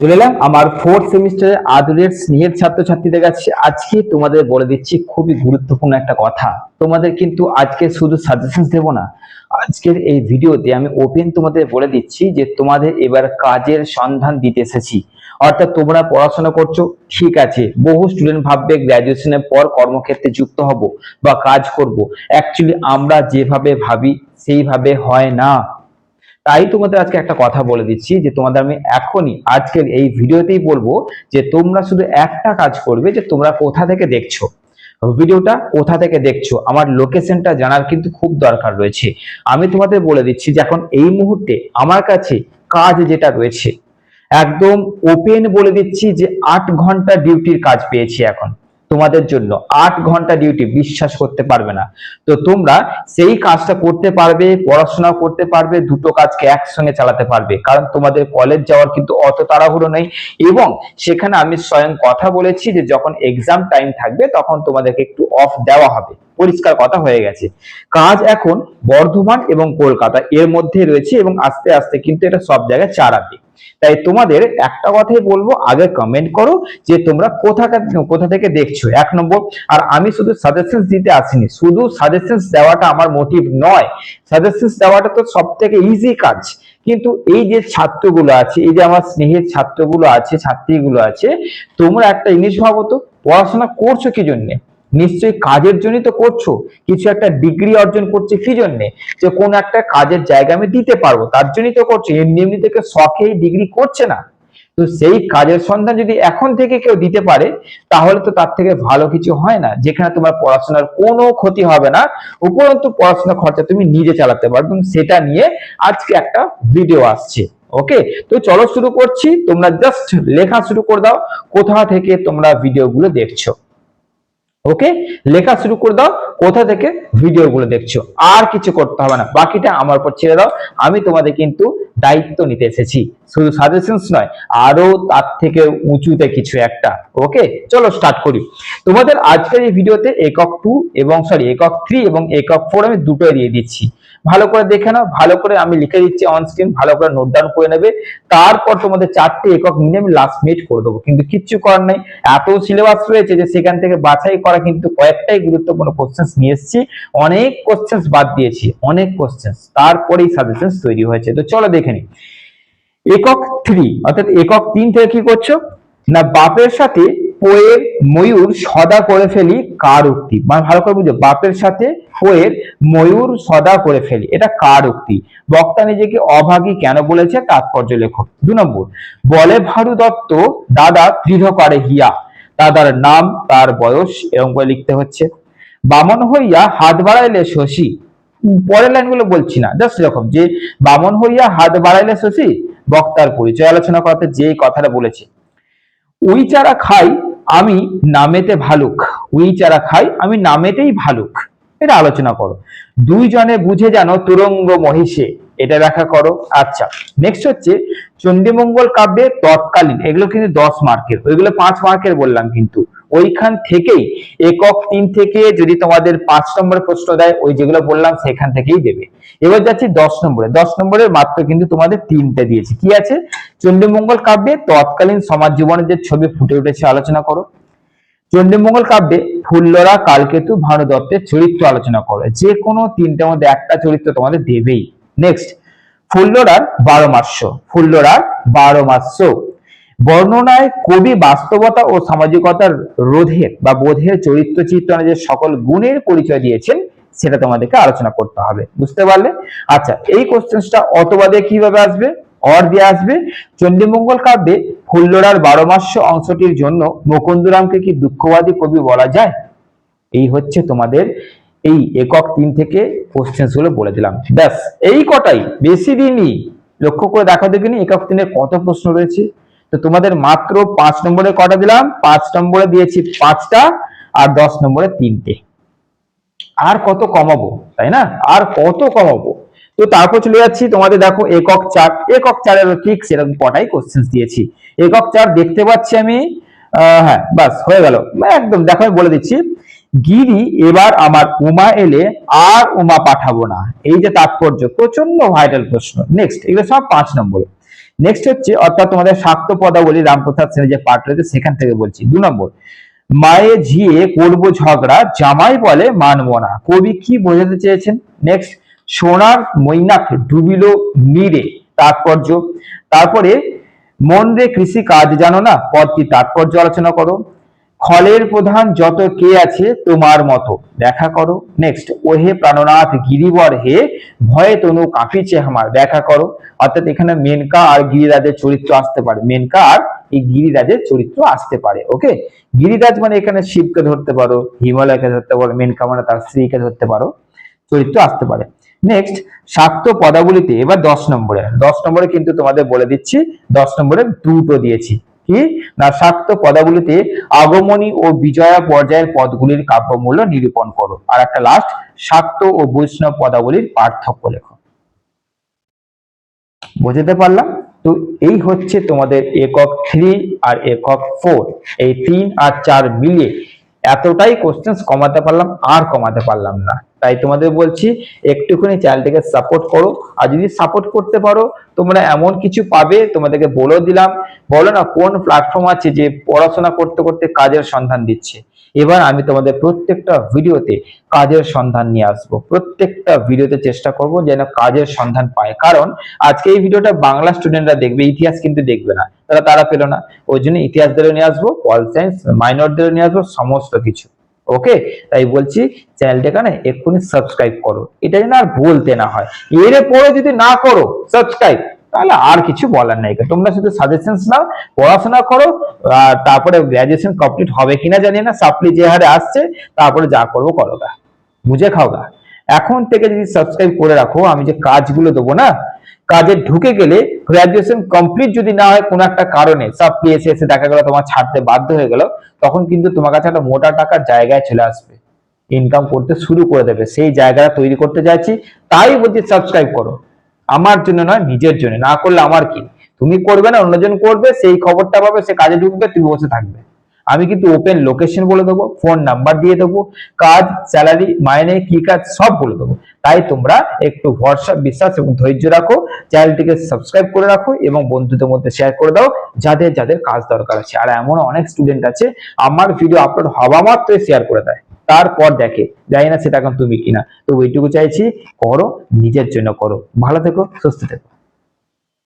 চলে এলাম। আমার ফোর্থ সেমিস্টারের আদরের স্নেহের ছাত্রছাত্রীদের কাছে আজকে তোমাদের বলে দিচ্ছি খুবই গুরুত্বপূর্ণ একটা কথা। তোমাদের কিন্তু আজকে শুধু সাজেশন দেবো না, আজকের এই ভিডিওতে আমি ওপেন তোমাদের বলে দিচ্ছি যে তোমাদের এবার কাজের সন্ধান দিতে এসেছি। অর্থাৎ তোমরা পড়াশোনা করছ, ঠিক আছে, বহু স্টুডেন্ট ভাববে গ্র্যাজুয়েশনের পর কর্মক্ষেত্রে যুক্ত হব বা কাজ করব। অ্যাকচুয়ালি আমরা যেভাবে ভাবি, সেইভাবে হয় না। তাই তোমাদের আজকে একটা কথা বলে দিচ্ছি যে তোমাদের আমি এখনই আজকের এই ভিডিওতেই বলব যে তোমরা শুধু একটা কাজ করবে যে তোমরা কোথা থেকে দেখছ। ভিডিওটা কোথা থেকে দেখছ, আমার লোকেশনটা জানার কিন্তু খুব দরকার রয়েছে। আমি তোমাদের বলে দিচ্ছি যে এখন এই মুহূর্তে আমার কাছে কাজ যেটা রয়েছে, একদম ওপেন বলে দিচ্ছি যে আট ঘণ্টা ডিউটির কাজ পেয়েছি এখন। তোমাদের জন্য আট ঘণ্টা ডিউটি বিশ্বাস করতে পারবে না। তো তোমরা সেই কাজটা করতে পারবে, পড়াশোনা করতে পারবে, দুটো কাজকে একসঙ্গে চালাতে পারবে। কারণ তোমাদের কলেজ যাওয়ার কিন্তু অত তাড়াহুড়ো নেই এবং সেখানে আমি স্বয়ং কথা বলেছি যে যখন এক্সাম টাইম থাকবে তখন তোমাদেরকে একটু অফ দেওয়া হবে। পরিষ্কার কথা হয়ে গেছে। কাজ এখন বর্ধমান এবং কলকাতা এর মধ্যে রয়েছে এবং আস্তে আস্তে কিন্তু এটা সব জায়গায় চারাবে তাই তোমাদের একটা কথাই বলব, আগে কমেন্ট করো যে তোমরা কোথা কোথা থেকে দেখছ, এক নম্বর। আর আমি শুধু সাজেশন দিতে আসিনি, শুধু সাজেশন দেওয়াটা আমার মোটিভ নয়। সাজেশন দেওয়াটা তো সব থেকে ইজি কাজ। কিন্তু এই যে ছাত্রগুলো আছে, এই যে আমার স্নেহের ছাত্রগুলো আছে, ছাত্রীগুলো আছে, তোমরা একটা জিনিস ভাবো তো, পড়াশোনা করছ কি জন্যে? নিশ্চয়ই কাজের জন্যই তো করছ, কিছু একটা ডিগ্রি অর্জন করছে কি জন্যে যে কোন একটা কাজের জায়গা আমি দিতে পারব, তার জন্যই তো করছ, এমনি এমনি থেকে শখেই ডিগ্রি করছে না। তো সেই কাজের সন্ধান যদি এখন থেকে কেউ দিতে পারে, তাহলে তো তার থেকে ভালো কিছু হয় না, যেখানে তোমার পড়াশোনার কোনো ক্ষতি হবে না, উপরন্তু পড়াশোনা খরচা তুমি নিজে চালাতে পারবে সেটা নিয়ে আজকে একটা ভিডিও আসছে ওকে তো চলো শুরু করছি, তোমরা জাস্ট লেখা শুরু করে দাও, কোথা থেকে তোমরা ভিডিওগুলো দেখছ। ওকে লেখা শুরু করে দাও, কোথা থেকে ভিডিও গুলো দেখছ? আর কিছু করতে হবে না। বাকিটা আমার উপর ছেড়ে দাও। আমি তোমাদের কিন্তু দায়িত্ব নিতে এসেছি। শুধু সাজেশনস নয়, আরও তার থেকে উঁচুতে কিছু একটা। ওকে চলো স্টার্ট করি। তোমাদের আজকের এই ভিডিওতে একক টু এবং সরি একক থ্রি এবং একক ফোর আমি দুটোই দিয়ে দিচ্ছি। ভালো করে দেখে নাও, ভালো করে আমি লিখে দিচ্ছি অন স্ক্রিন ভালো করে নোট ডাউন করে নেবে। তারপর তোমাদের চারটে একক মিনিট আমি লাস্ট মিনিট করে দেবো। কিন্তু কিচ্ছু করার নাই। এত সিলেবাস রয়েছে যে সেখান থেকে বাছাই করা কিন্তু কয়েকটাই গুরুত্বপূর্ণ কোশ্চেন্স নিয়ে এসেছি। অনেক কোশ্চেন্স বাদ দিয়েছি, অনেক কোশ্চেন্স তারপরেই সাজেশনস তৈরি হয়েছে। তো চলো দেখে নি একক থ্রি অর্থাৎ একক তিন থেকে কি করছ? না, বাপের সাথে পোয়ের ময়ূর সদা করে ফেলি কার উক্তি? মানে ভালো করে বুঝো, বাপের সাথে পোয়ের ময়ূর সদা করে ফেলি, এটা কার উক্তি? বক্তা নিজেকে অভাগী কেন বলেছে? তাৎপর্য লেখক, দু নম্বর, বলে ভারু দত্ত, দাদা দৃঢ় করে হিয়া, দাদার নাম, তার বয়স, এরকম করে লিখতে হচ্ছে। বামন হইয়া হাত বাড়াইলে শশী, পরের লাইনগুলো বলছি না জাস্ট এরকম, যে বামন হইয়া হাত বাড়াইলে শশী, বক্তার পরিচয় আলোচনা করতে যে কথাটা বলেছে। উই চারা খাই আমি নামেতে ভালুক, উই চারা খাই, আমি নামেতেই ভালুক। এটা আলোচনা করো। দুইজনে বুঝে জানো তুরঙ্গ মহিষে। এটা ব্যাখ্যা করো। আচ্ছা নেক্সট হচ্ছে চণ্ডীমঙ্গল কাব্যে তৎকালীন, এগুলো কিন্তু দশ মার্কের ওইগুলো পাঁচ মার্কের বললাম কিন্তু। ওইখান থেকেই, একক তিন থেকে যদি তোমাদের পাঁচ নম্বরের প্রশ্ন দেয়, ওই যেগুলো বললাম সেখান থেকেই দেবে। এবার যাচ্ছি দশ নম্বরে। দশ নম্বরের মাত্র কিন্তু তোমাদের তিনটে দিয়েছি। কি আছে? চণ্ডীমঙ্গল কাব্যে তৎকালীন সমাজ জীবনের যে ছবি ফুটে উঠেছে, আলোচনা করো। চণ্ডীমঙ্গল কাব্যে ফুল্লরা, কালকেতু ভানু দত্তের চরিত্র আলোচনা করো। যে কোনো তিনটের মধ্যে একটা চরিত্র তোমাদের দেবেই। নেক্সট ফুল্লরার বারো মাস্য ফুল্লরার বারো মাস্য বর্ণনায় কবি বাস্তবতা ও সামাজিকতার রোধের বা বোধের চরিত্র চিত্রণে যে সকল গুণের পরিচয় দিয়েছেন, সেটা তোমাদেরকে আলোচনা করতে হবে। বুঝতে পারলে? আচ্ছা এই কোশ্চেন্সটা অতবাদে কীভাবে আসবে? অর দিয়ে আসবে। চণ্ডীমঙ্গল কাব্যে ফুল্লরার বারো মাস্য অংশটির জন্য মুকুন্দরামকে কি দুঃখবাদী কবি বলা যায়? এই হচ্ছে তোমাদের এই একক তিন থেকে কোশ্চেন্সগুলো বলে দিলাম। ব্যাস, এই কটাই। বেশি দিনই লক্ষ্য করে দেখা দেখিনি, একক তিনের কত প্রশ্ন রয়েছে? তো তোমাদের মাত্র পাঁচ নম্বরে কটা দিলাম? পাঁচ নম্বরে দিয়েছি পাঁচটা আর দশ নম্বরে তিনটে। আর কত কমাবো, তাই না? আর কত কমাবো? তো তারপর চলে যাচ্ছি, তোমাদের দেখো একক চার। একক চারের ঠিক সেরকম কটাই কোশ্চেন দিয়েছি। একক চার দেখতে পাচ্ছি আমি হ্যাঁ বাস, হয়ে গেল। একদম, দেখো আমি বলে দিচ্ছি। গিরি, এবার আমার উমা এলে আর উমা পাঠাবো না। এই যে তাৎপর্য, প্রচণ্ড ভাইটাল প্রশ্ন। নেক্সট এগুলো সব পাঁচ নম্বরে। নেক্সট হচ্ছে, অর্থাৎ তোমাদের শাক্ত পদাবলী রামপ্রসাদ সেনের যে পাঠ রয়েছে, সেখান থেকে বলছি। দু নম্বর, মায়ে ঝিয়ে করব ঝগড়া, জামাই বলে মানবো না। কবি কি বোঝাতে চেয়েছেন? নেক্সট সোনার মৈনাক ডুবিল নীরে তাৎপর্য। তারপরে, মন রে কৃষি কাজ জানো না পদটি তাৎপর্য আলোচনা করো। খলের প্রধান যত কে আছে তোমার মতো। দেখা করো। নেক্সট ওহে প্রাণনাথ গিরিবর হে, ভয়ে তনু কাঁপিছে আমার। দেখা করো। অর্থাৎ এখানে মেনকা আর গিরিরাজের চরিত্র আসতে পারে। মেনকা আর এই গিরিরাজের চরিত্র আসতে পারে। ওকে গিরিরাজ মানে এখানে শিবকে ধরতে পারো, হিমালয়কে ধরতে পারো, মেনকা মানে তার স্ত্রীকে ধরতে পারো। চরিত্র আসতে পারে। নেক্সট শাক্ত পদাবলিতে এবার দশ নম্বরে। দশ নম্বরে কিন্তু তোমাদের বলে দিচ্ছি, দশ নম্বরে দুটো দিয়েছি। কি? না শাক্ত পদাবলিতে আগমনী ও বিজয়া পর্যায়ের পদগুলির কাব্যমূল্য নিরূপণ করো। আর একটা লাস্ট শাক্ত ও বৈষ্ণব পদাবলীর পার্থক্য লেখো। বুঝতে পারলাম? তো এই হচ্ছে তোমাদের একক থ্রি আর একক ফোর এই তিন আর চার মিলিয়ে এতটাই কোশ্চেন্স কমাতে পারলাম, আর কমাতে পারলাম না। তাই তোমাদের বলছি, একটুখানি চ্যানেলটাকে সাপোর্ট করো। আর যদি সাপোর্ট করতে পারো, তোমরা এমন কিছু পাবে, তোমাদেরকে বলেও দিলাম। বলো না কোন প্ল্যাটফর্ম আছে যে পড়াশোনা করতে করতে কাজের সন্ধান দিচ্ছে। এবার আমি তোমাদের প্রত্যেকটা ভিডিওতে কাজের সন্ধান নিয়ে আসব। প্রত্যেকটা ভিডিওতে চেষ্টা করব যেন কাজের সন্ধান পায়। কারণ আজকে এই ভিডিওটা বাংলা স্টুডেন্টরা দেখবে, ইতিহাস কিন্তু দেখবে না। তারা তারা পেল না। ওই জন্য ইতিহাসদেরও নিয়ে আসব, পল সায়েন্স মাইনরদেরও নিয়ে আসব, সমস্ত কিছু। ওকে তাই বলছি চ্যানেলটাকে না এক্ষুনি সাবস্ক্রাইব করো। এটা যেন আর বলতে না হয়। এর পরে যদি না করো সাবস্ক্রাইব তাহলে আর কিছু বলার নাই। তোমরা শুধু সাজেশনস নাও, পড়াশোনা করো, আর তারপরে গ্রাজুয়েশন কমপ্লিট হবে কিনা জানি না সাপ্লি যে হারে আসছে, তারপরে যা করব করো গা। বুঝে খাও গা। এখন থেকে যদি সাবস্ক্রাইব করে রাখো, আমি যে কাজগুলো দেবো না কাজে ঢুকে গেলে গ্রাজুয়েশন কমপ্লিট যদি না হয়, কোনো একটা কারণে সাপ্লি এসে এসে দেখা গেল তোমার ছাড়তে বাধ্য হয়ে গেল, তখন কিন্তু তোমার কাছে একটা মোটা টাকার জায়গায় চলে আসবে। ইনকাম করতে শুরু করে দেবে। সেই জায়গাটা তৈরি করতে যাচ্ছি, তাই বলছি সাবস্ক্রাইব করো। আমার জন্য নয়, নিজের জন্য। না করলে আমার কি? তুমি করবে না, অন্যজন করবে, সেই খবরটা পাবে, সে কাজে ঢুকবে, তুমি বসে থাকবে। আমি কিন্তু ওপেন লোকেশন বলে দেবো ফোন নাম্বার দিয়ে দেবো, কাজ স্যালারি মাইনে, কি কাজ সব বলে দেবো। তাই তোমরা একটু ভরসা, বিশ্বাস এবং ধৈর্য রাখো চ্যানেলটিকে সাবস্ক্রাইব করে রাখো এবং বন্ধুদের মধ্যে শেয়ার করে দাও, যাদের যাদের কাজ দরকার আছে। আর এমন অনেক স্টুডেন্ট আছে, আমার ভিডিও আপলোড হওয়া মাত্রই শেয়ার করে দেয়। তারপর দেখে, জানি না সেটা এখন তুমি কিনা। তো ওইটুকু চাইছি, করো, নিজের জন্য করো। ভালো থেকো, সুস্থ থেকো।